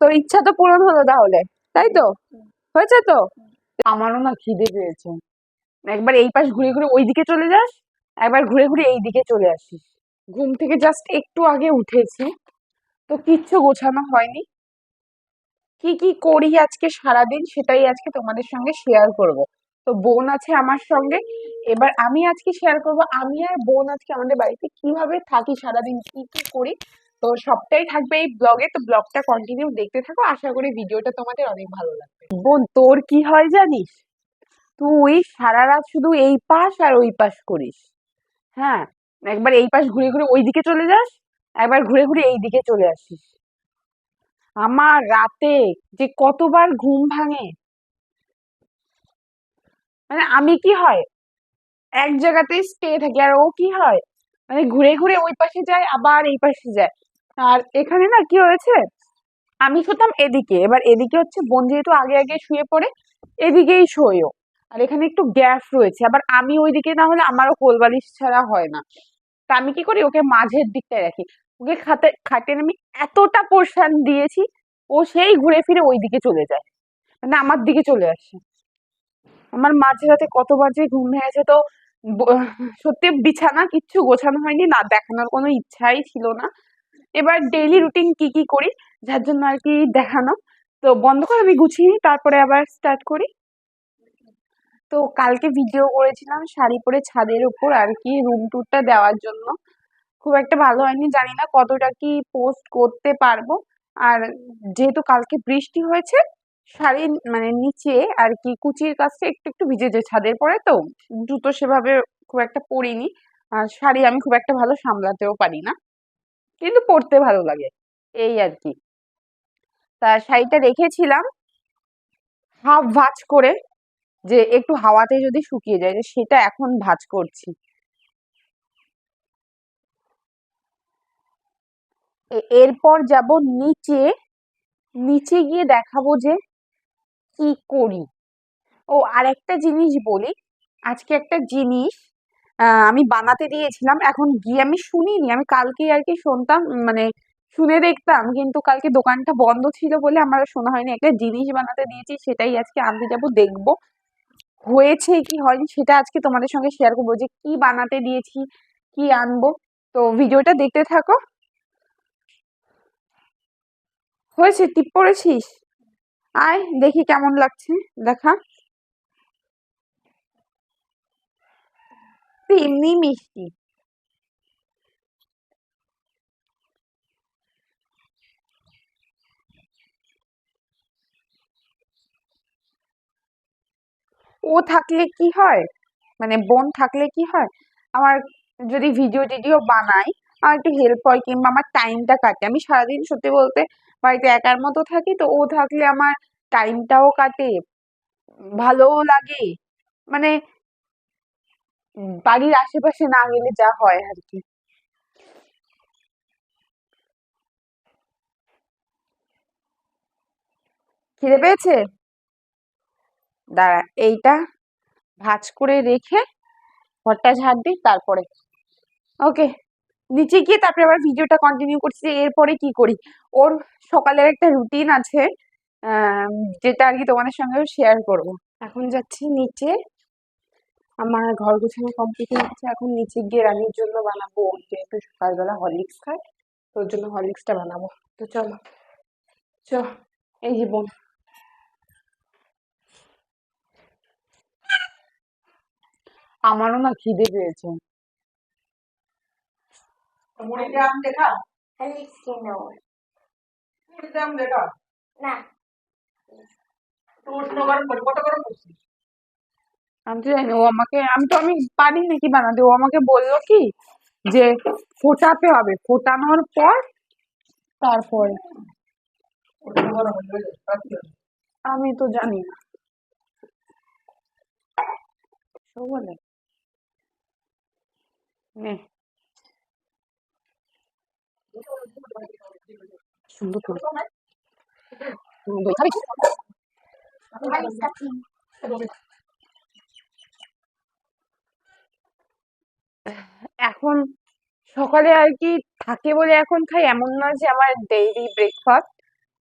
তোর ইচ্ছা তো পূরণ হলো তাহলে, তাই তো? হয়েছে তো? আমারও না খিদে পেয়েছে। একবার এই পাশ ঘুরে ঘুরে ওই দিকে চলে যাস, একবার ঘুরে ঘুরে এই দিকে চলে আসিস। ঘুম থেকে জাস্ট একটু আগে উঠেছি, তো কিচ্ছু গোছানো হয়নি। কি কি করি আজকে সারাদিন সেটাই আজকে তোমাদের সঙ্গে শেয়ার করব। তো বোন আছে আমার সঙ্গে, এবার আমি আজকে শেয়ার করব, আমি আর বোন আজকে আমাদের বাড়িতে কীভাবে থাকি সারাদিন, কি কি করি তো সবটাই থাকবে এই ব্লগে, তো ব্লগটা কন্টিনিউ দেখতে থাকো। আশা করি ভিডিওটা তোমাদের অনেক ভালো লাগবে। বোন, তোর কি হয় জানিস? তুই সারা রাত শুধু এই পাশ আর ওই পাশ করিস। হ্যাঁ একবার এই পাশ ঘুরে ঘুরে ওই দিকে চলে যাস, একবার ঘুরে ঘুরে এই দিকে চলে আসিস। আমার রাতে যে কতবার ঘুম ভাঙে। মানে আমি কি হয়, এক জায়গাতেই স্টে থাকি আর ও কি হয় মানে ঘুরে ঘুরে ওই পাশে যায়, আবার এই পাশে যায়। আর এখানে না কি হয়েছে? আমি শুতাম এদিকে। এবার এদিকে হচ্ছে বোন যেহেতু আগে আগে শুয়ে পড়ে, এদিকেই শোয়ও। আর এখানে একটু গ্যাপ রয়েছে। আবার আমি ওইদিকে না হলে আমারও কোলবালিশ ছাড়া হয় না। তা আমি কি করি? ওকে মাঝের দিকটায় রাখি। ওকে খাতে খাটে আমি এতটা পোর্শন দিয়েছি, ও সেই ঘুরে ফিরে ওই দিকে চলে যায়। মানে আমার দিকে চলে আসে। আমার মাঝরাতে কতবার যে ঘুম ভেঙেছে তো সত্যি বিছানা কিচ্ছু গোছানো হয়নি। না দেখানোর কোনো ইচ্ছাই ছিল না। এবার ডেইলি রুটিন কি কি করি যার জন্য আর কি দেখানো। তো বন্ধ করে আমি গুছিয়ে নিই, তারপরে আবার স্টার্ট করি। তো কালকে ভিডিও করেছিলাম শাড়ি পরে ছাদের উপর আর কি রুম ট্যুরটা দেওয়ার জন্য। খুব একটা ভালো হয়নি জানি না কতটা কি পোস্ট করতে পারব। আর যেহেতু কালকে বৃষ্টি হয়েছে শাড়ির মানে নিচে আর কি কুচির কাছটা একটু একটু ভিজেছে ছাদের পরে তো জুতো সেভাবে খুব একটা পরিনি। আর শাড়ি আমি খুব একটা ভালো সামলাতেও পারি না। কিন্তু পরতে ভালো লাগে। এই আর কি। তা শাড়িটা রেখেছিলাম। হাফ ভাঁজ করে যে একটু হাওয়াতে যদি শুকিয়ে যায়, যে সেটা এখন ভাজ করছি। এরপর যাব নিচে। নিচে গিয়ে দেখাবো যে কি করি। ও আর একটা জিনিস বলি। আজকে একটা জিনিস আমি বানাতে দিয়েছিলাম। এখন গিয়ে আমি শুনিনি। আমি কালকে আর কি শুনতাম মানে শুনে দেখতাম, কিন্তু কালকে দোকানটা বন্ধ ছিল বলে আমার শোনা হয়নি। একটা জিনিস বানাতে দিয়েছি, সেটাই আজকে আনতে যাব, দেখব। হয়েছে কি হয়নি সেটা আজকে তোমাদের সঙ্গে শেয়ার করব যে কি বানাতে দিয়েছি, কি আনব। তো ভিডিওটা দেখতে থাকো। হয়েছে, টিপ পড়েছিস? আয়, দেখি কেমন লাগছে, দেখা। তো এমনি ও থাকলে কি হয়? মানে বোন থাকলে কি হয়? আমার যদি ভিডিও টিডিও বানাই, আমার একটু হেল্প হয় কিংবা আমার টাইমটা কাটে। আমি সারাদিন সত্যি বলতে বাড়িতে একার মতো থাকি, তো ও থাকলে আমার টাইমটাও কাটে, ভালোও লাগে। মানে বাড়ির আশেপাশে না গেলে যা হয় আর কি। খিদে পেয়েছে? দাঁড়া, এইটা ভাঁজ করে রেখে ঘরটা ঝাড় দিই তারপরে। ওকে, নিচে গিয়ে তারপরে আবার ভিডিওটা কন্টিনিউ করছি, এরপরে কি করি? ওর সকালের একটা রুটিন আছে যেটা আর কি তোমাদের সঙ্গেও শেয়ার করব। এখন যাচ্ছি নিচে আমার ঘর গোছানো কমপ্লিট হয়ে গেছে। এখন নিচে গিয়ে রানীর জন্য বানাবো যেহেতু সকালবেলা হরলিক্স খায় তো ওর জন্য হরলিক্সটা বানাবো। তো চলো চ এই যে বোন। আমারও না খিদে পেয়েছে। গ্রাম দেখা? গ্রাম দেখা? না। উষ্ণ গরম করে কত গরম করছিস। আমি তো জানি, ও আমাকে, আমি তো, আমি পারি নাকি বানাতে, ও আমাকে বলল কি যে ফোটাতে হবে, ফোটানোর পর তারপরে? আমি তো জানি না বলে সুন্দর? এখন সকালে আর কি থাকে বলে এখন খাই, এমন না যে আমার ডেইলি ব্রেকফাস্ট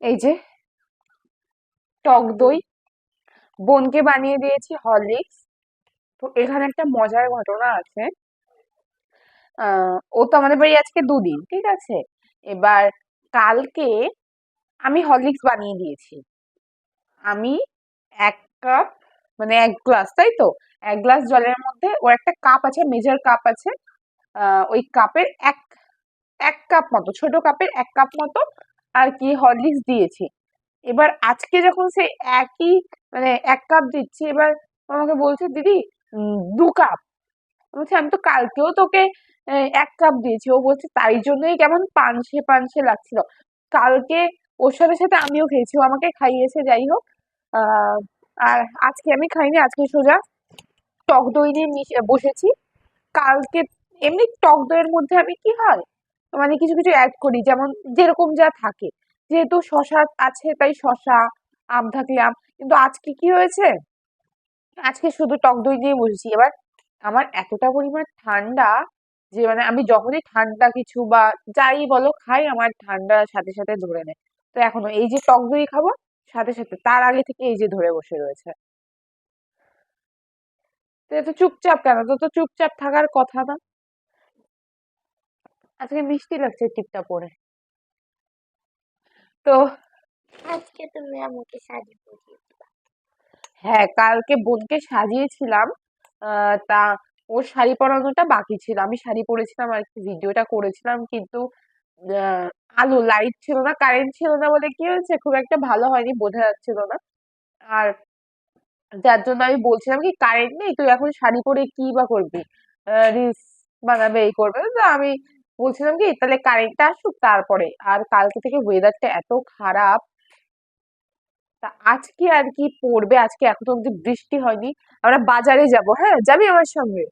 এই যে টক দই, বোনকে বানিয়ে দিয়েছি হরলিক্স। তো এখানে একটা মজার ঘটনা আছে। ও তো আমাদের বাড়ি আজকে দুদিন, ঠিক আছে? এবার কালকে আমি হরলিক্স বানিয়ে দিয়েছি। আমি এক কাপ মানে এক গ্লাস, তাই তো? এক গ্লাস জলের মধ্যে, ওর একটা কাপ আছে মেজার কাপ আছে। ওই কাপের এক এক কাপ মতো, ছোট কাপের এক কাপ মতো আর কি হরলিক্স দিয়েছি। এবার আজকে যখন সে একই মানে এক কাপ দিচ্ছি, এবার আমাকে বলছে, দিদি দু কাপ। বলছি, আমি তো কালকেও তোকে এক কাপ দিয়েছি। ও বলছে, তাই জন্যই কেমন পানসে পানসে লাগছিল। কালকে ওর সাথে সাথে আমিও খেয়েছি। ও আমাকে খাইয়েছে, যাই হোক। আর আজকে আমি খাইনি, আজকে সোজা টক দই নিয়ে বসেছি। কালকে এমনি টক দইয়ের মধ্যে আমি কি হয় মানে কিছু কিছু অ্যাড করি, যেমন যেরকম যা থাকে। যেহেতু শশা আছে, তাই শশা, আম থাকলে আম। কিন্তু আজকে কি হয়েছে? আজকে শুধু টক দই দিয়ে বসেছি। এবার আমার এতটা পরিমাণ ঠান্ডা যে মানে আমি যখনই ঠান্ডা কিছু বা যাই বলো খাই, আমার ঠান্ডা সাথে সাথে ধরে নেয়। তো এখনও এই যে টক দই খাব, সাথে সাথে তার আগে থেকে এই যে ধরে বসে রয়েছে। তো চুপচাপ কেন? তো তো চুপচাপ থাকার কথা না। আজকে মিষ্টি লাগছে টিপটা পরে। তো আজকে তুমি আমাকে পরিয়ে হ্যাঁ কালকে বোনকে সাজিয়েছিলাম। তা ওর শাড়ি পরানোটা বাকি ছিল। আমি শাড়ি পরেছিলাম আর কি ভিডিওটা করেছিলাম কিন্তু আলো লাইট ছিল না কারেন্ট ছিল না বলে কি হয়েছে? খুব একটা ভালো হয়নি বোঝা যাচ্ছিল না। আর যার জন্য আমি বলছিলাম কি কারেন্ট নেই তুই এখন শাড়ি পরে কি বা করবি? রিলস বানাবে এই করবে। তো আমি বলছিলাম কি, তাহলে কারেন্টটা আসুক তারপরে। আর কালকে থেকে ওয়েদারটা এত খারাপ, তা আজকে আর কি পড়বে? আজকে এখনও অব্দি বৃষ্টি হয়নি। আমরা বাজারে যাব হ্যাঁ? যাবি আমার সঙ্গে?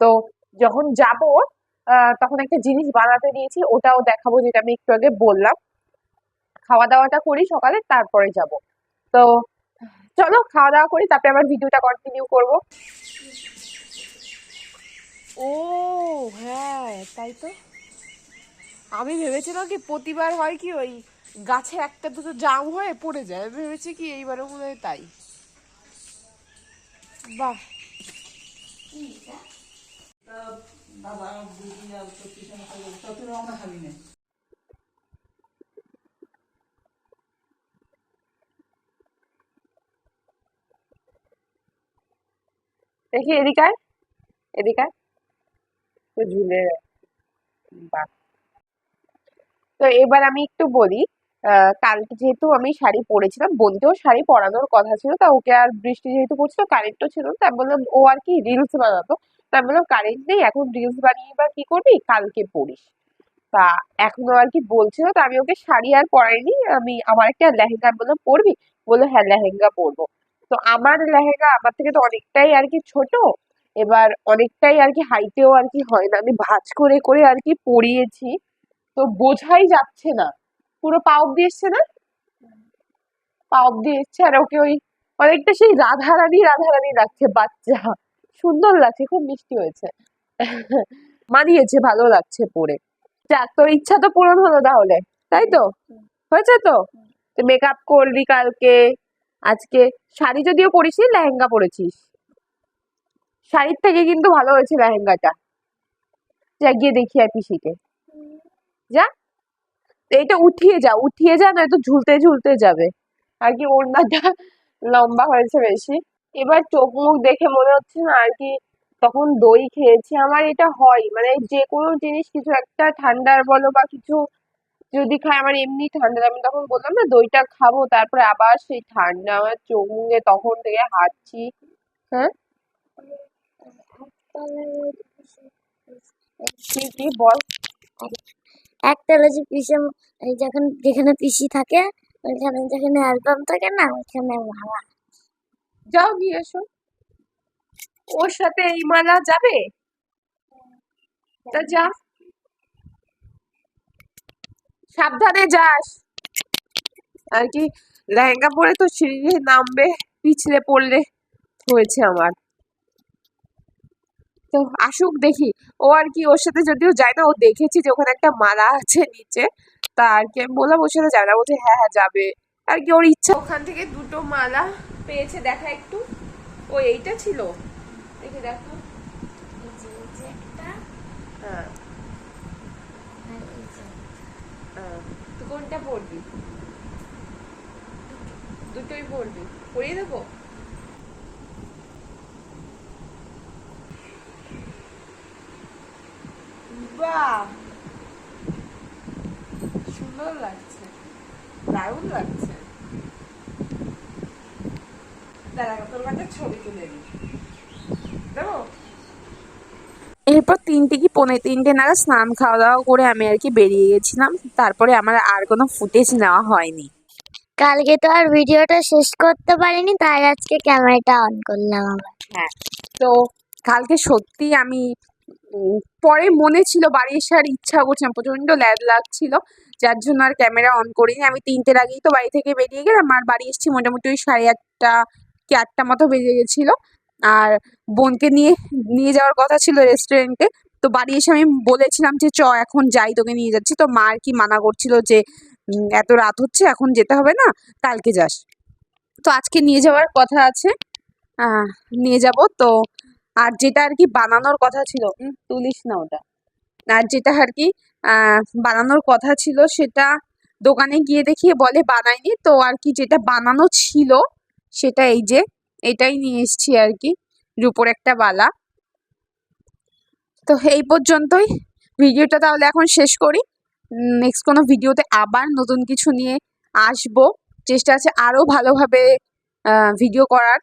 তো যখন যাব তখন একটা জিনিস বানাতে দিয়েছি, ওটাও দেখাবো যেটা আমি একটু আগে বললাম। খাওয়া দাওয়াটা করি সকালে, তারপরে যাব। তো চলো খাওয়া দাওয়া করি, তারপরে আবার ভিডিওটা কন্টিনিউ করব। ও হ্যাঁ তাই তো। আমি ভেবেছিলাম কি প্রতিবার হয় কি ওই গাছে একটা দুটো জাম হয়ে পড়ে যায়। ভেবেছি কি এইবারও মনে হয় তাই। বাহ। দেখি এদিকে আয়, এদিকে আয়। তো ঝুলে তো এবার আমি একটু বলি কালকে যেহেতু আমি শাড়ি পরেছিলাম, বোনকেও শাড়ি পরানোর কথা ছিল, তা ওকে আর বৃষ্টি যেহেতু পড়ছিল কারেন্টও ছিল তাই বললাম, ও আর কি রিলস বানাতো তাই বললাম কারেন্ট নেই, এখন রিলস বানিয়ে বা কি করবি? কালকে পড়িস তা এখনও আর কি বলছিল, তো আমি ওকে শাড়ি আর পরাইনি, আমি আমার একটা লেহেঙ্গা বললাম, পরবি? বলল হ্যাঁ লেহেঙ্গা পরবো। তো আমার লেহেঙ্গা আমার থেকে তো অনেকটাই আর কি ছোট এবার অনেকটাই আর কি হাইটেও আর কি হয় না। আমি ভাঁজ করে করে আর কি পরিয়েছি তো বোঝাই যাচ্ছে না। পুরো পা অব্দি এসছে না? পা অব্দি এসছে আর ওকে ওই অনেকটা সেই রাধারানী রাধারানী লাগছে বাচ্চা। সুন্দর লাগছে খুব মিষ্টি হয়েছে। মানিয়েছে ভালো লাগছে পরে। যাক তোর ইচ্ছা তো পূরণ হলো তাহলে তাই তো? হয়েছে তো? মেকআপ করলি কালকে আজকে শাড়ি যদিও পরিসনি লেহেঙ্গা পরেছিস। শাড়ির থেকে কিন্তু ভালো হয়েছে লেহেঙ্গাটা। যা গিয়ে দেখি আর পিসিকে যা। এইটা উঠিয়ে যা উঠিয়ে যা, নয়তো ঝুলতে ঝুলতে যাবে। আর কি ওড়নাটা লম্বা হয়েছে বেশি। এবার চোখ মুখ দেখে মনে হচ্ছে না আর কি তখন দই খেয়েছি। আমার এটা হয় মানে যে কোনো জিনিস কিছু একটা ঠান্ডার বলো বা কিছু যদি খাই, আমার এমনি ঠান্ডা আমি তখন বললাম, না, দইটা খাব। তারপরে আবার সেই ঠান্ডা আমার চোখ মুখে তখন থেকে হাঁটছি। হ্যাঁ? কি বল। পিসে যখন যেখানে পিসি থাকে, ওইখানে যেখানে অ্যালবাম থাকে না, ওইখানে ভাড়া যাও নিয়ে এসো। ওর সাথে এই মালা যাবে? তা যা। সাবধানে যাস। আর কি, লেহেঙ্গা পরে তো সিঁড়ি নামবে, পিছলে পড়লে হয়েছে আমার। তো আসুক দেখি। ও আর কি ওর সাথে যদিও যায় না, ও দেখেছি যে ওখানে একটা মালা আছে নিচে। তা আর কি আমি বললাম ওর সাথে যাবে না। বলছে হ্যাঁ হ্যাঁ যাবে। আর কি ওর ইচ্ছা। ওখান থেকে দুটো মালা পেয়েছে, দেখা একটু। ও এইটা ছিল? দেখি, দেখো। হ্যাঁ। হ্যাঁ। তুই কোনটা পড়বি দুটোই পড়বি পড়িয়ে দেবো? বাহ। সুন্দর লাগছে। দারুণ লাগছে। দাঁড়া তোর কাছে ছবি তুলে নি দেবো? এরপর তিনটে কি পৌনে তিনটে নাগাদ স্নান খাওয়া দাওয়া করে আমি আর কি বেরিয়ে গেছিলাম। তারপরে আমার আর কোনো ফুটেজ নেওয়া হয়নি। কালকে তো আর ভিডিওটা শেষ করতে পারিনি তাই আজকে ক্যামেরাটা অন করলাম আবার। হ্যাঁ তো কালকে সত্যি আমি পরে মনে ছিল বাড়ি এসে আর ইচ্ছা করছিলাম প্রচণ্ড ল্যাদ লাগছিল, যার জন্য আর ক্যামেরা অন করিনি। আমি তিনটের আগেই তো বাড়ি থেকে বেরিয়ে গেলাম, আর বাড়ি এসেছি মোটামুটি ওই সাড়ে আটটা কি আটটা মতো বেজে গেছিল। আর বোনকে নিয়ে নিয়ে যাওয়ার কথা ছিল রেস্টুরেন্টে তো বাড়ি এসে আমি বলেছিলাম যে, চ, এখন যাই, তোকে নিয়ে যাচ্ছি। তো মা আর কি মানা করছিল যে এত রাত হচ্ছে, এখন যেতে হবে না, কালকে যাস। তো আজকে নিয়ে যাওয়ার কথা আছে নিয়ে যাব। তো আর যেটা আর কি বানানোর কথা ছিল তুলিস না ওটা। আর যেটা আর কি বানানোর কথা ছিল সেটা দোকানে গিয়ে দেখিয়ে বলে বানায়নি, তো আর কি যেটা বানানো ছিল সেটা এই যে, এটাই নিয়ে এসছি আর কি, রূপোর একটা বালা। তো এই পর্যন্তই, ভিডিওটা তাহলে এখন শেষ করি। নেক্সট কোনো ভিডিওতে আবার নতুন কিছু নিয়ে আসব। চেষ্টা আছে আরও ভালোভাবে ভিডিও করার।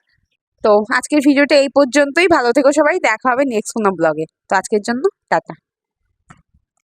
তো আজকের ভিডিওটা এই পর্যন্তই। ভালো থেকো সবাই। দেখা হবে নেক্সট কোনো ব্লগে তো আজকের জন্য টাটা।